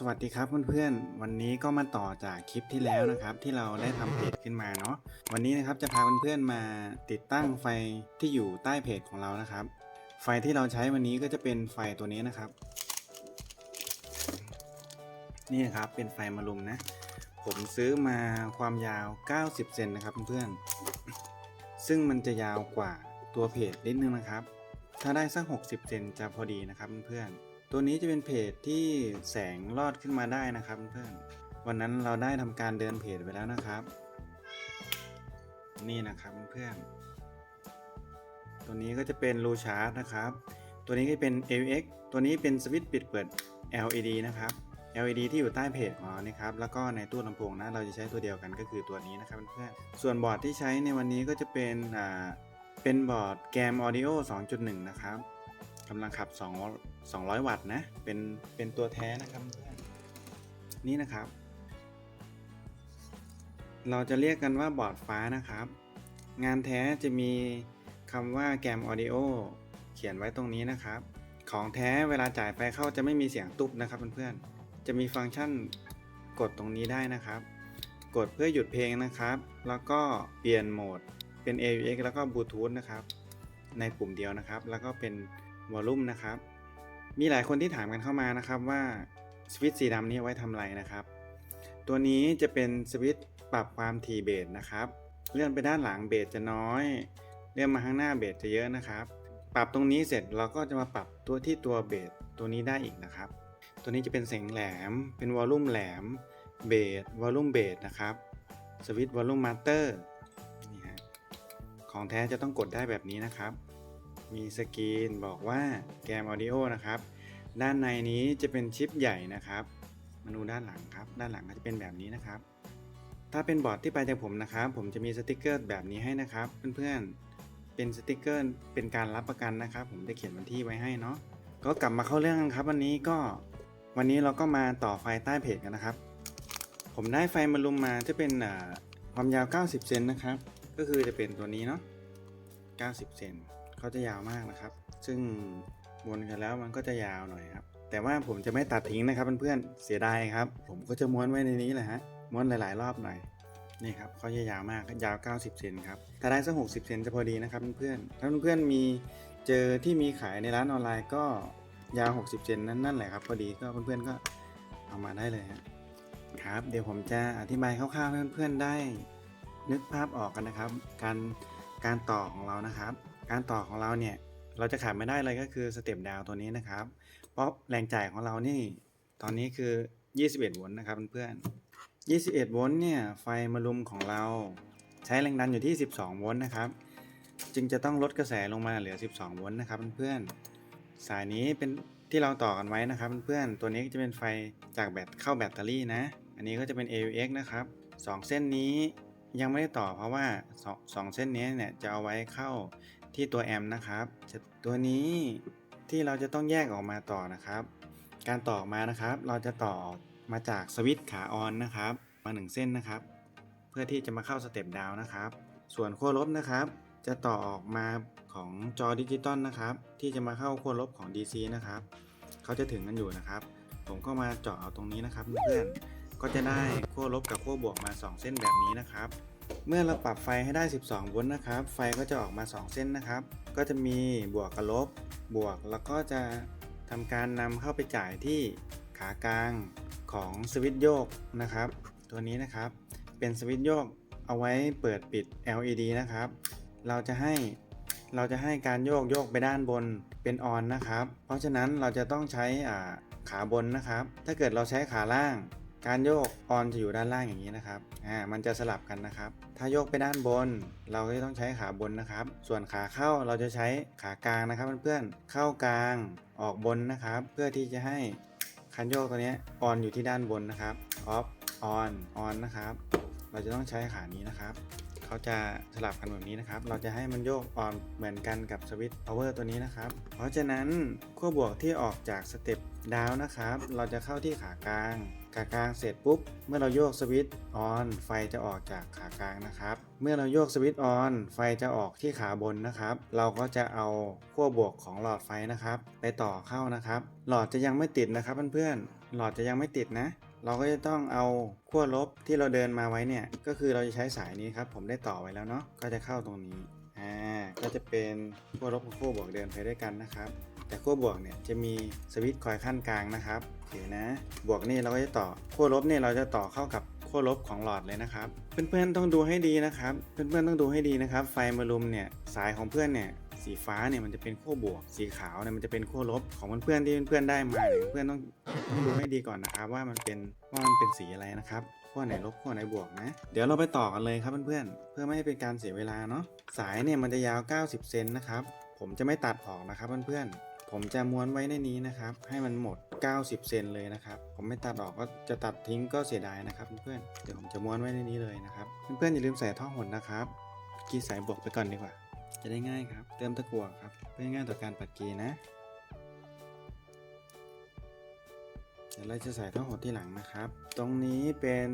สวัสดีครับเพื่อนๆ วันนี้ก็มาต่อจากคลิปที่แล้วนะครับ ที่เราได้ทำเพจขึ้นมาเนาะวันนี้นะครับจะพาเพื่อนๆมาติดตั้งไฟที่อยู่ใต้เพจของเรานะครับ ไฟที่เราใช้วันนี้ก็จะเป็นไฟตัวนี้นะครับ นี่นะครับเป็นไฟมารุมนะ ผมซื้อมาความยาว 90 เซนนะครับเพื่อนๆซึ่งมันจะยาวกว่าตัวเพจนิดนึงนะครับ ถ้าได้สัก 60 เซนจะพอดีนะครับเพื่อนๆ ตัวนี้จะเป็นเพจที่แสงลอดขึ้นมาได้นะครับเพื่อนวันนั้นเราได้ทำการเดินเพจไปแล้วนะครับ นี่นะครับเพื่อนตัวนี้ก็จะเป็นรูชาร์จนะครับ ตัวนี้ก็เป็น AUX ตัวนี้เป็นสวิตช์ปิดเปิด LED นะครับ LED ที่อยู่ใต้เพจของเรานะครับ แล้วก็ในตู้ลำโพงนะ เราจะใช้ตัวเดียวกันก็คือตัวนี้นะครับเพื่อนๆ ส่วนบอร์ดที่ใช้ในวันนี้ก็จะเป็น อ่า เป็นบอร์ดแกม Audio 2.1 นะครับ กำลังขับ 2 200 วัตต์นะ เป็น เป็นตัวแท้นะครับเพื่อนนี่นะครับ เราจะเรียกกันว่าบอร์ดฟ้านะครับ งานแท้จะมีคำว่าแกม Audio เขียนไว้ตรงนี้นะครับ ของแท้เวลาจ่ายไฟเข้าจะไม่มีเสียงตุ๊บนะครับเพื่อนๆ จะมีฟังก์ชันกดตรงนี้ได้นะครับ กดเพื่อหยุดเพลงนะครับ แล้วก็เปลี่ยนโหมดเป็น AUX แล้วก็บลูทูธนะครับ ในปุ่มเดียวนะครับ แล้วก็เป็น วอลลุ่มนะครับ มีหลายคนที่ถามกันเข้ามานะครับว่าสวิตช์สีดำนี้ไว้ทำอะไรนะครับ ตัวนี้จะเป็นสวิตช์ปรับความถี่เบสนะครับ เลื่อนไปด้านหลังเบสจะน้อย เลื่อนมาข้างหน้าเบสจะเยอะนะครับ ปรับตรงนี้เสร็จเราก็จะมาปรับตัวที่ตัวเบสตัวนี้ได้อีกนะครับ ตัวนี้จะเป็นเสียงแหลม เป็นวอลลุ่มแหลม เบสวอลลุ่มเบสนะครับ สวิตช์วอลลุ่มมาสเตอร์นี่ฮะของแท้จะต้องกดได้แบบนี้นะครับ มีสกรีนบอกว่าแกมออดิโอนะครับ ด้านในนี้จะเป็นชิปใหญ่นะครับ มาดูด้านหลังครับ ด้านหลังก็จะเป็นแบบนี้นะครับ ถ้าเป็นบอร์ดที่ไปจากผมนะครับ ผมจะมีสติกเกอร์แบบนี้ให้นะครับ เพื่อนๆ เป็นสติกเกอร์เป็นการรับประกันนะครับ ผมได้เขียนวันที่ไว้ให้เนาะ ก็กลับมาเข้าเรื่องกันครับ วันนี้ก็วันนี้เราก็มาต่อไฟใต้เพจกันนะครับ ผมได้ไฟมารุมมาจะเป็นความยาว 90 เซนนะครับ ก็คือจะเป็นตัวนี้เนาะ90 เซน เขาจะยาวมากนะครับ ซึ่งวนกันแล้วมันก็จะยาวหน่อยครับ แต่ว่าผมจะไม่ตัดทิ้งนะครับเพื่อนๆเสียดายครับ ผมก็จะม้วนไว้ในนี้แหละฮะม้วนหลาย ๆ รอบหน่อยนี่ครับเขาจะยาวมากยาว 90 เซนครับถ้าได้สัก 60 เซนจะพอดีนะครับเพื่อนๆถ้าเพื่อนๆมีเจอที่มีขายในร้านออนไลน์ก็ยาว 60 เซนนั่นนั่นแหละครับพอดีก็เพื่อนๆก็เอามาได้เลยครับ เดี๋ยวผมจะอธิบายคร่าวๆให้เพื่อนๆได้ นึกภาพออกกันนะครับ การการต่อของเรานะครับ การต่อของเราเนี่ยเราจะขาดไม่ได้เลยก็คือสเต็ปดาวตัวนี้นะครับ เพราะแรงจ่ายของเรานี่ตอนนี้คือ 21 โวลต์นะครับเพื่อน21 โวลต์เนี่ยไฟมารุมของเราใช้แรงดันอยู่ที่ 12 โวลต์นะครับ จึงจะต้องลดกระแสลงมาเหลือ 12 โวลต์นะครับเพื่อนสายนี้เป็นที่เราต่อกันไว้นะครับเพื่อนตัวนี้จะเป็นไฟจากแบตเข้าแบตเตอรี่นะ อันนี้ก็จะเป็น AUX นะครับ 2 เส้นนี้ยังไม่ได้ต่อเพราะว่าสองสองเส้นนี้เนี่ยจะเอาไว้เข้า ที่ตัวแอมป์นะครับจะตัวนี้ที่เราจะต้องแยกออกมาต่อนะครับ การต่อมานะครับ เราจะต่อมาจากสวิตช์ขาออนนะครับ มาหนึ่งเส้นนะครับ เพื่อที่จะมาเข้าสเต็ปดาวนะครับ ส่วนขั้วลบนะครับ จะต่อออกมาของจอดิจิตอลนะครับ ที่จะมาเข้าขั้วลบของ DC นะครับเขาจะถึงกันอยู่นะครับ ผมก็มาเจาะเอาตรงนี้นะครับเพื่อนก็จะได้ขั้วลบกับขั้วบวกมา 2 เส้นแบบนี้นะครับ เมื่อเราปรับไฟให้ได้ 12 โวลต์นะครับ ไฟก็จะออกมา 2 เส้นนะครับ ก็จะมีบวกกับลบ บวก แล้วก็จะทำการนำเข้าไปจ่ายที่ขากลางของสวิตช์โยกนะครับ ตัวนี้นะครับ เป็นสวิตช์โยกเอาไว้เปิดปิด LED นะครับ เราจะให้เราจะให้การโยกโยกไปด้านบนเป็นออนนะครับ เพราะฉะนั้นเราจะต้องใช้อาขาบนนะครับ ถ้าเกิดเราใช้ขาล่าง การโยกออนจะอยู่ด้านล่างอย่างนี้นะครับ อ่า มันจะสลับกันนะครับ ถ้าโยกไปด้านบน เราก็จะต้องใช้ขาบนนะครับ ส่วนขาเข้าเราจะใช้ขากลางนะครับเพื่อนๆ เข้ากลางออกบนนะครับ เพื่อที่จะให้คันโยกตัวนี้ออนอยู่ที่ด้านบนนะครับ ออฟ ออน ออนนะครับ เราจะต้องใช้ขานี้นะครับ เขาจะสลับกันแบบนี้นะครับ เราจะให้มันโยกออนเหมือนกันกับสวิตช์พาวเวอร์ตัวนี้นะครับ เพราะฉะนั้นขั้วบวกที่ออกจากสเต็ปดาวนะครับ เราจะเข้าที่ขากลาง ขากลางเสร็จปุ๊บ เมื่อเราโยกสวิตช์ออน ไฟจะออกจากขากลางนะครับ เมื่อเราโยกสวิตช์ออน ไฟจะออกที่ขาบนนะครับ เราก็จะเอาขั้วบวกของหลอดไฟนะครับ ไปต่อเข้านะครับ หลอดจะยังไม่ติดนะครับเพื่อนๆ หลอดจะยังไม่ติดนะ เราก็จะต้องเอาขั้วลบที่เราเดินมาไว้เนี่ย ก็คือเราจะใช้สายนี้ครับ ผมได้ต่อไว้แล้วเนาะก็จะเข้าตรงนี้อ่าก็จะเป็นขั้วลบกับขั้วบวกเดินไปด้วยกันนะครับ แต่ขั้วบวกเนี่ยจะมีสวิตช์คอยขั้นกลางนะครับโอเคนะ บวกนี่เราก็จะต่อขั้วลบเนี่ยเราจะต่อเข้ากับขั้วลบของหลอดเลยนะครับ เพื่อนๆต้องดูให้ดีนะครับ เพื่อนๆต้องดูให้ดีนะครับ ไฟมารุมเนี่ยสายของเพื่อนเนี่ย สีฟ้าเนี่ยมันจะเป็นขั้วบวก สีขาวเนี่ยมันจะเป็นขั้วลบของเพื่อนๆที่เพื่อนๆได้มาเนี่ยเพื่อนต้องต้องดูให้ดีก่อนนะครับว่ามันเป็นว่ามันเป็นสีอะไรนะครับขั้วไหนลบขั้วไหนบวกนะ เดี๋ยวเราไปต่อกันเลยครับเพื่อนๆเพื่อไม่ให้เป็นการเสียเวลาเนาะสายเนี่ยมันจะยาว 90 เซนนะครับผมจะไม่ตัดออกนะครับเพื่อนๆผมจะม้วนไว้ในนี้นะครับให้มันหมด 90 เซนเลยนะครับผมไม่ตัดออกก็จะตัดทิ้งก็เสียดายนะครับเพื่อนๆเดี๋ยวผมจะม้วนไว้ในนี้เลยนะครับเพื่อนๆอย่าลืมใส่ท่อหดนะครับกีสายบวกไปก่อนดีกว่า จะได้ง่ายครับ เติมตะกั่วครับ เพื่อง่ายต่อการปัดเกีนะ เดี๋ยวเราจะใส่ท่อหดที่หลังนะครับ ตรงนี้เป็น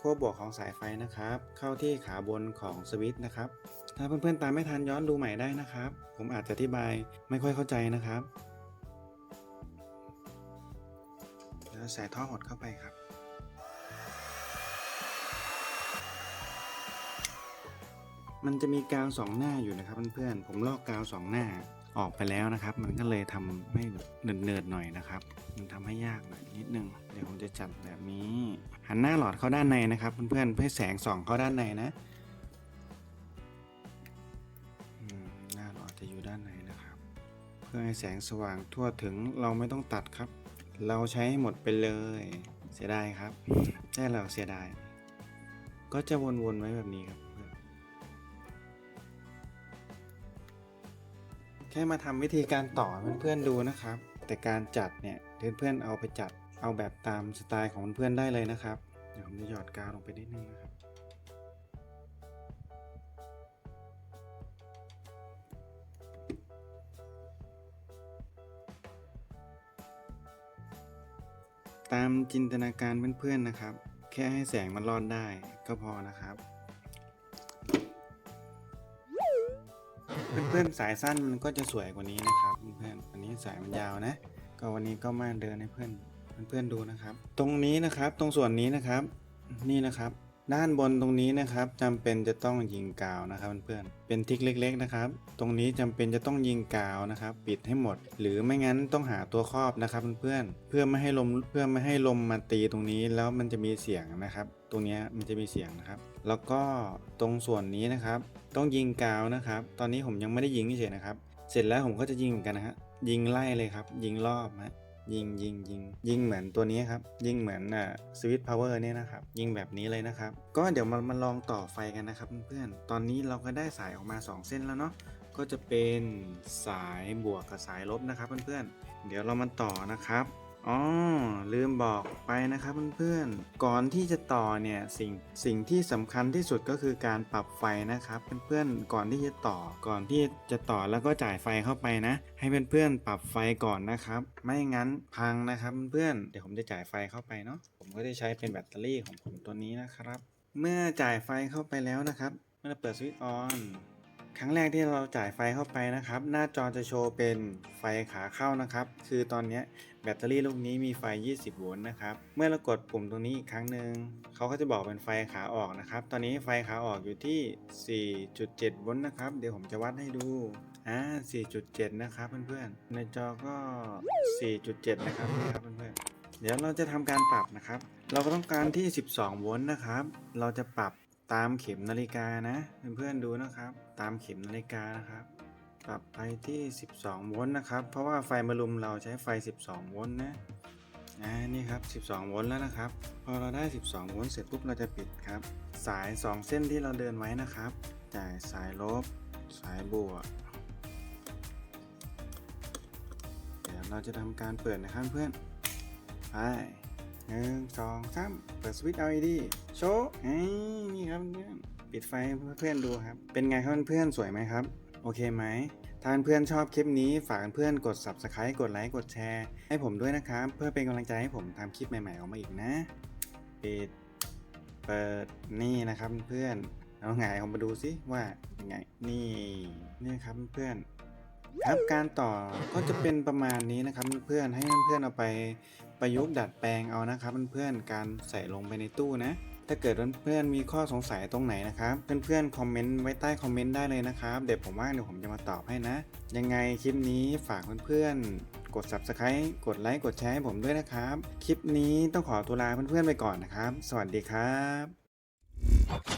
ขั้วบวกของสายไฟนะครับ เข้าที่ขาบนของสวิตช์นะครับ ถ้าเพื่อนๆตามไม่ทันย้อนดูใหม่ได้นะครับ ผมอาจจะอธิบายไม่ค่อยเข้าใจนะครับ แล้วใส่ท่อหดเข้าไปครับ มันจะมีกาวสองหน้าอยู่นะครับเพื่อนๆผมลอกกาวสองหน้าออกไปแล้วนะครับ มันก็เลยทำให้เนิร์ดๆหน่อยนะครับ มันทำให้ยากหน่อยนิดนึงเดี๋ยวผมจะจัดแบบนี้ หันหน้าหลอดเข้าด้านในนะครับเพื่อนๆเพื่อแสงส่องเข้าด้านในนะหน้าหลอดจะอยู่ด้านในนะครับ เพื่อให้แสงสว่างทั่วถึงเราไม่ต้องตัดครับ เราใช้ให้หมดไปเลย เสียดายครับใช่เราเสียดาย ก็จะวนๆไว้แบบนี้ครับ ค่มาทำวิธีการต่อเพื่อนๆดูนะครับ แต่การจัดเนี่ยเพื่อนๆเอาไปจัดเอาแบบตามสไตล์ของเพื่อนๆได้เลยนะครับเดี๋ยวผมจะหยอดกาวลงไปนิดนึงนะครับตามจินตนาการเพื่อนๆนะครับ แค่ให้แสงมันรอดได้ก็พอนะครับ เพื่อนๆสายสั้นมันก็จะสวยกว่านี้นะครับเพื่อนๆอันนี้สายมันยาวนะ ก็วันนี้ก็มาเดินให้เพื่อนเพื่อนๆดูนะครับ ตรงนี้นะครับตรงส่วนนี้นะครับ นี่นะครับ ด้านบนตรงนี้นะครับจำเป็นจะต้องยิงกาวนะครับเพื่อนๆเป็นทิกเล็ก ๆ นะครับ ตรงนี้จำเป็นจะต้องยิงกาวนะครับ ปิดให้หมด หรือไม่งั้นต้องหาตัวครอบนะครับเพื่อนๆเพื่อไม่ให้ลมเพื่อไม่ให้ลมมาตีตรงนี้แล้วมันจะมีเสียงนะครับ ตรงนี้มันจะมีเสียงนะครับ แล้วก็ตรงส่วนนี้นะครับ ต้องยิงกาวนะครับ ตอนนี้ผมยังไม่ได้ยิงเฉยนะครับ เสร็จแล้วผมก็จะยิงเหมือนกันนะฮะยิงไล่เลยครับ ยิงรอบฮะ ยิงยิงยิงยิงเหมือนตัวนี้ครับ ยิงเหมือนอ่าสวิตพาวเวอร์เนี่ยนะครับ ยิงแบบนี้เลยนะครับ ก็เดี๋ยวมามาลองต่อไฟกันนะครับเพื่อนๆตอนนี้เราก็ได้สายออกมา 2 เส้นแล้วเนาะก็จะเป็นสายบวกกับสายลบนะครับเพื่อนๆเดี๋ยวเรามาต่อนะครับ อ๋อลืมบอกไปนะครับเพื่อนๆ ก่อนที่จะต่อเนี่ยสิ่งสิ่งที่สำคัญที่สุดก็คือการปรับไฟนะครับเพื่อนๆ ก่อนที่จะต่อก่อนที่จะต่อแล้วก็จ่ายไฟเข้าไปนะ ให้เพื่อนๆ ปรับไฟก่อนนะครับ ไม่งั้นพังนะครับเพื่อนๆ เดี๋ยวผมจะจ่ายไฟเข้าไปเนาะ ผมก็จะใช้เป็นแบตเตอรี่ของผมตัวนี้นะครับ เมื่อจ่ายไฟเข้าไปแล้วนะครับ เมื่อเราเปิดสวิตช์ออน ครั้งแรกที่เราจ่ายไฟเข้าไปนะครับ หน้าจอจะโชว์เป็นไฟขาเข้านะครับ คือตอนนี้แบตเตอรี่ลูกนี้มีไฟ 20 โวลต์นะครับ เมื่อเรากดปุ่มตรงนี้อีกครั้งหนึ่งเขาก็จะบอกเป็นไฟขาออกนะครับ ตอนนี้ไฟขาออกอยู่ที่ 4.7 โวลต์นะครับ เดี๋ยวผมจะวัดให้ดู อ่า 4.7 นะครับเพื่อนๆ ในจอก็ 4.7 นะครับนี่ครับเพื่อนๆ เดี๋ยวเราจะทำการปรับนะครับ เราก็ต้องการที่ 12 โวลต์นะครับ เราจะปรับ ตามเข็มนาฬิกานะ เพื่อนๆดูนะครับ ตามเข็มนาฬิกานะครับ ปรับไปที่ 12 โวลต์นะครับ เพราะว่าไฟมารุมเราใช้ไฟ 12 โวลต์นะอ่านี่ครับ 12 โวลต์แล้วนะครับ พอเราได้ 12 โวลต์เสร็จปุ๊บเราจะปิดครับ สาย 2 เส้นที่เราเดินไว้นะครับจ่ายสายลบ สายบวกเดี๋ยวเราจะทำการเปิดนะครับเพื่อนไป หนึ่งสองสามเปิดสวิตช์ LED โชว์เอ้นี่ครับเพื่อนปิดไฟเพื่อนดูครับ เป็นไงครับเพื่อนสวยไหมครับ โอเคไหมถ้าเพื่อนชอบคลิปนี้ฝากเพื่อนกด subscribe กดไลค์กดแชร์ให้ผมด้วยนะครับ เพื่อเป็นกำลังใจให้ผมทำคลิปใหม่ๆออกมาอีกนะปิดเปิดนี่นะครับเพื่อนเอาหงายออกมาดูสิว่ายังไงนี่นี่ครับเพื่อนครับการต่อก็จะเป็นประมาณนี้นะครับเพื่อนให้เพื่อนเอาไป ประยุกต์ดัดแปลงเอานะครับเพื่อนๆการใส่ลงไปในตู้นะ ถ้าเกิดเพื่อนๆมีข้อสงสัยตรงไหนนะครับ เพื่อนๆคอมเมนต์ไว้ใต้คอมเมนต์ได้เลยนะครับเดี๋ยวผมว่างเดี๋ยวผมจะมาตอบให้นะ ยังไงคลิปนี้ฝากเพื่อนๆกด subscribe กดไลค์กดแชร์ให้ผมด้วยนะครับ คลิปนี้ต้องขอตัวลาเพื่อนๆไปก่อนนะครับ สวัสดีครับ